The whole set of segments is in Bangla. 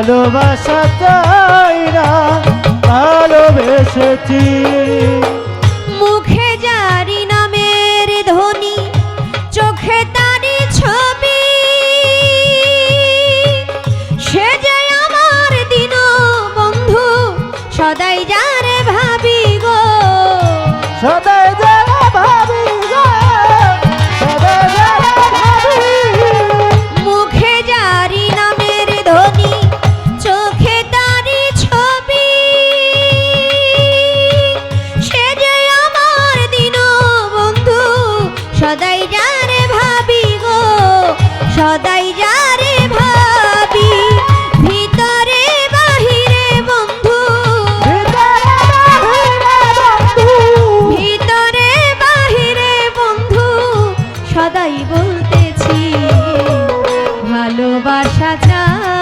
ভালোবাসা তাই না ভালোবেসেছি।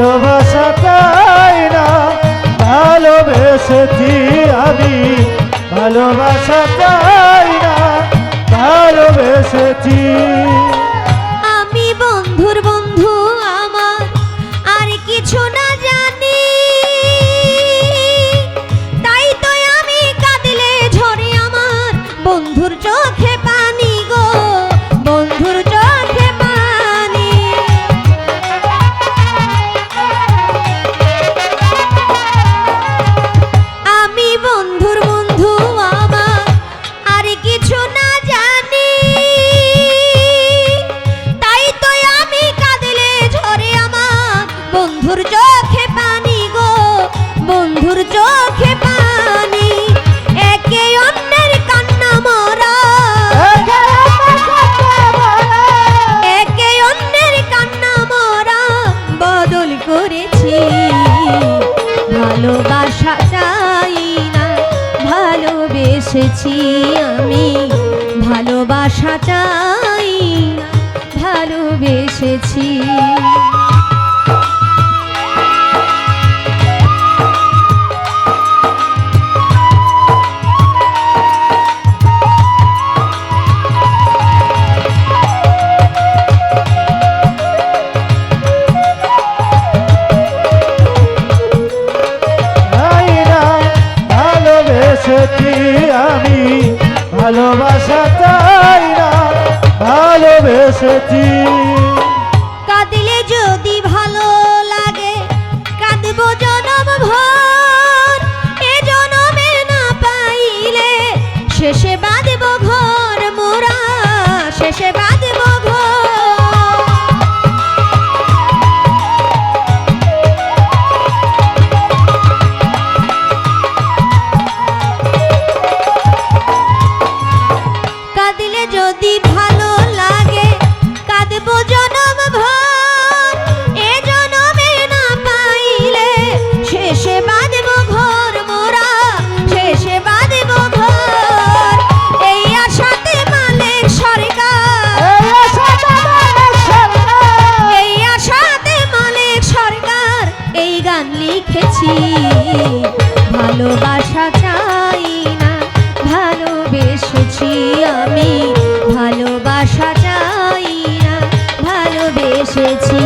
ভালোবাসা চাই না ভালোবেসেছি আমি। ভালোবাসা চাই না ভালোবেসেছি। আমি বন্ধুর বন্ধু এসেছি আমি। ভালোবাসা চাই ভালোবেসেছি। ভালোবাসা তাই না ভালোবেসেছি। গান লিখেছি। ভালোবাসা চাই না ভালোবেসেছি আমি। ভালোবাসা চাই না ভালোবেসেছি।